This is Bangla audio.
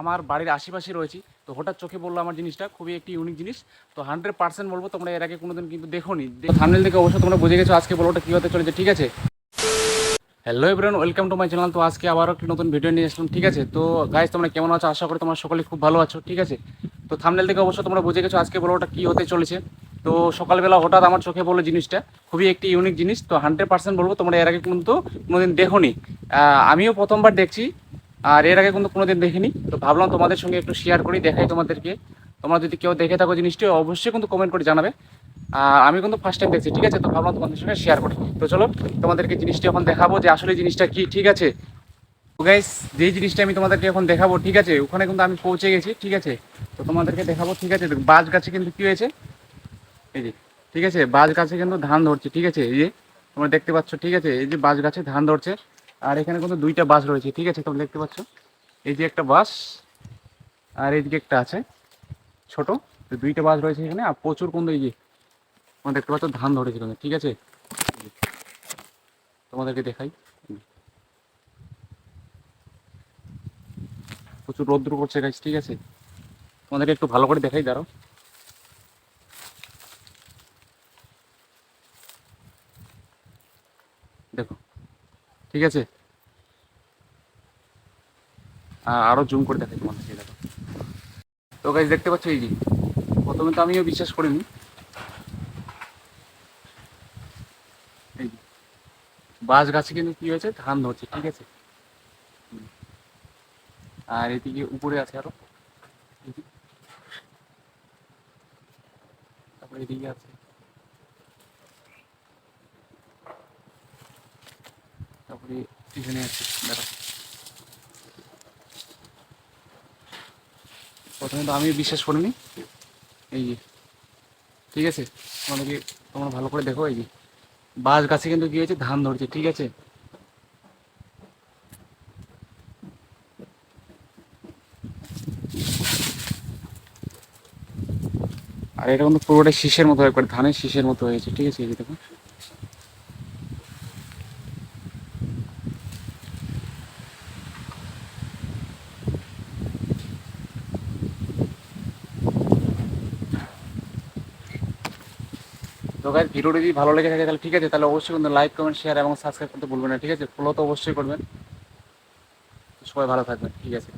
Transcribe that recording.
আমার বাড়ির আশেপাশে রয়েছি। তো হঠাৎ চোখে বলল আমার জিনিসটা, খুবই একটি ইউনিক জিনিস। তো হান্ড্রেড পার্সেন্ট বলব তোমরা এর আগে কোনোদিন কিন্তু দেখো নি থামনেল থেকে অবশ্যই তোমরা বুঝে গেছো আজকে বলো ওটা কী হতে চলেছে, ঠিক আছে? Hello everyone welcome to my channel তো আজকে আবারও একটি নতুন ভিডিও নিয়ে আসলাম, ঠিক আছে? তো গাইজ তোমরা কেমন আছো? আশা করি তোমরা সকলে খুব ভালো আছো, ঠিক আছে? তো থামনেল থেকে অবশ্যই তোমরা বুঝে গেছো আজকে বলো ওটা কী হতে চলেছে। তো সকালবেলা হঠাৎ আমার চোখে বলল জিনিসটা, খুবই একটি ইউনিক জিনিস। তো হান্ড্রেড পার্সেন্ট বলব তোমরা এর আগে কিন্তু কোনোদিন দেখো নি আমিও প্রথমবার দেখছি। আর এর আগে কিন্তু কোনোদিন দেখিনি। তো ভাবলাম তোমাদের সঙ্গে একটু শেয়ার করি, দেখাই তোমাদেরকে। তোমরা যদি কেউ দেখে থাকো জিনিসটি অবশ্যই কিন্তু কমেন্ট করে জানাবে। আর আমি কিন্তু ফার্স্ট টাইম দেখছি, ঠিক আছে? তো ভাবলাম তোমাদের সঙ্গে শেয়ার করি। তো চলো, তোমাদেরকে জিনিসটি এখন দেখাবো যে আসলে জিনিসটা কি, ঠিক আছে? গাইস যেই জিনিসটা আমি তোমাদেরকে এখন দেখাবো, ঠিক আছে? ওখানে কিন্তু আমি পৌঁছে গেছি, ঠিক আছে? তো তোমাদেরকে দেখাবো, ঠিক আছে? বাজ গাছে কিন্তু কি হয়েছে? এই যে, ঠিক আছে? বাজ গাছে কিন্তু ধান ধরছে, ঠিক আছে? এই যে, তোমরা দেখতে পাচ্ছ, ঠিক আছে? এই যে বাজ গাছে ধান ধরছে। আর এখানে কিন্তু দুইটা বাস রয়েছে, ঠিক আছে? তোমরা দেখতে পাচ্ছ? এই যে একটা বাস আর এইদিকে একটা আছে, ছোট। দুইটা বাস রয়েছে এখানে, আর প্রচুর কিন্তু এই যে, তোমরা দেখতে পাচ্ছ, ধান ধরেছে কিন্তু, ঠিক আছে? তোমাদেরকে দেখাই। প্রচুর রৌদ্র করছে গাছ ঠিক আছে? তোমাদেরকে একটু ভালো করে দেখাই, দাঁড়াও। দেখো ঠিক আছে? আরও জুম করে দেখাই তোমাদেরকে দেখো। তো গাছ দেখতে পাচ্ছ এই যে, প্রথমে তো আমিও বিশ্বাস করিনি। এই বাঁশ গাছে কিন্তু কি হয়েছে? ধান ধরছে, ঠিক আছে। আর এদিকে উপরে আছে আরও। তারপরে এদিকে আছে। তারপরে এখানে আছে, দাঁড়াও। প্রথমে তো আমি বিশ্বাস করিনি। এই যে, ঠিক আছে? তোমাদেরকে, তোমরা ভালো করে দেখো, এই যে। বাঁশ গাছে কিন্তু কি হয়েছে? ধান ধরছে, ঠিক আছে? আর এটা কিন্তু পুরোটাই শীষের মতো, একবার ধানের শীষের মতো হয়েছে, ঠিক আছে? এই যে তো গাইজ ভিডিওটি যদি ভালো লেগে থাকে, তাহলে ঠিক আছে, তাহলে অবশ্যই কিন্তু লাইক কমেন্ট শেয়ার এবং সাবস্ক্রাইব করতে ভুলবেন না, ঠিক আছে? ফলো তো অবশ্যই করবেন। সবাই ভালো থাকবেন, ঠিক আছে?